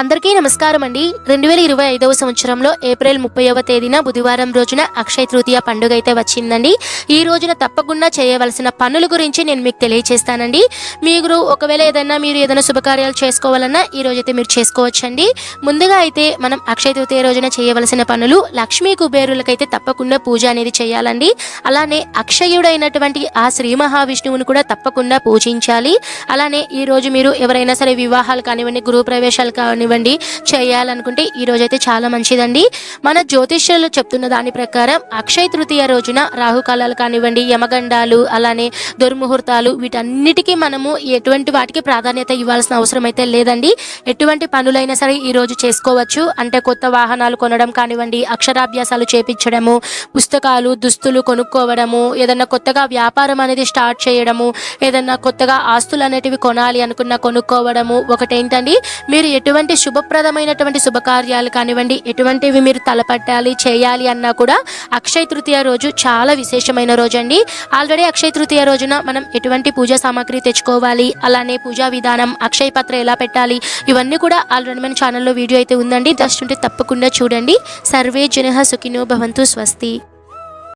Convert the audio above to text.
అందరికీ నమస్కారం అండి. రెండు వేల ఇరవై ఐదవ సంవత్సరంలో ఏప్రిల్ ముప్పైవ తేదీన బుధవారం రోజున అక్షయ తృతీయ పండుగ అయితే వచ్చిందండి. ఈ రోజున తప్పకుండా చేయవలసిన పనుల గురించి నేను మీకు తెలియజేస్తానండి మీరు ఒకవేళ ఏదైనా మీరు ఏదైనా శుభకార్యాలు చేసుకోవాలన్నా ఈ రోజైతే మీరు చేసుకోవచ్చండి. ముందుగా అయితే మనం అక్షయ తృతీయ రోజున చేయవలసిన పనులు లక్ష్మీ కుబేరులకైతే తప్పకుండా పూజ అనేది చేయాలండి. అలానే అక్షయుడైనటువంటి ఆ శ్రీ మహావిష్ణువుని కూడా తప్పకుండా పూజించాలి. అలానే ఈ రోజు మీరు ఎవరైనా సరే వివాహాలు కానివ్వండి గృహప్రవేశాలు కానివ్వండి చేయాలనుకుంటే ఈ రోజు అయితే చాలా మంచిదండి. మన జ్యోతిష్యులు చెప్తున్న దాని ప్రకారం అక్షయ తృతీయ రోజున రాహుకాలాలు కానివ్వండి యమగండాలు అలానే దుర్ముహూర్తాలు వీటన్నిటికీ మనము ఎటువంటి వాటికి ప్రాధాన్యత ఇవ్వాల్సిన అవసరం అయితే లేదండి. ఎటువంటి పనులైనా సరే ఈ రోజు చేసుకోవచ్చు. అంటే కొత్త వాహనాలు కొనడం కానివ్వండి అక్షరాభ్యాసాలు చేపించడము పుస్తకాలు దుస్తులు కొనుక్కోవడము ఏదన్నా కొత్తగా వ్యాపారం అనేది స్టార్ట్ చేయడము ఏదన్నా కొత్తగా ఆస్తులు అనేటివి కొనాలి అనుకున్న కొనుక్కోవడము ఒకటేంటండి మీరు ఎటువంటి శుభప్రదమైనటువంటి శుభకార్యాలు కానివ్వండి ఎటువంటివి మీరు తలపట్టాలి చేయాలి అన్నా కూడా అక్షయ తృతీయ రోజు చాలా విశేషమైన రోజు అండి ఆల్రెడీ అక్షయ తృతీయ రోజున మనం ఎటువంటి పూజా సామాగ్రి తెచ్చుకోవాలి అలానే పూజా విధానం అక్షయ పత్ర ఎలా పెట్టాలి ఇవన్నీ కూడా ఆల్రెడీ మన ఛానల్లో వీడియో అయితే ఉందండి. దస్ట్ ఉంటే తప్పకుండా చూడండి. సర్వే జనహ సుఖినో భవంతు స్వస్తి.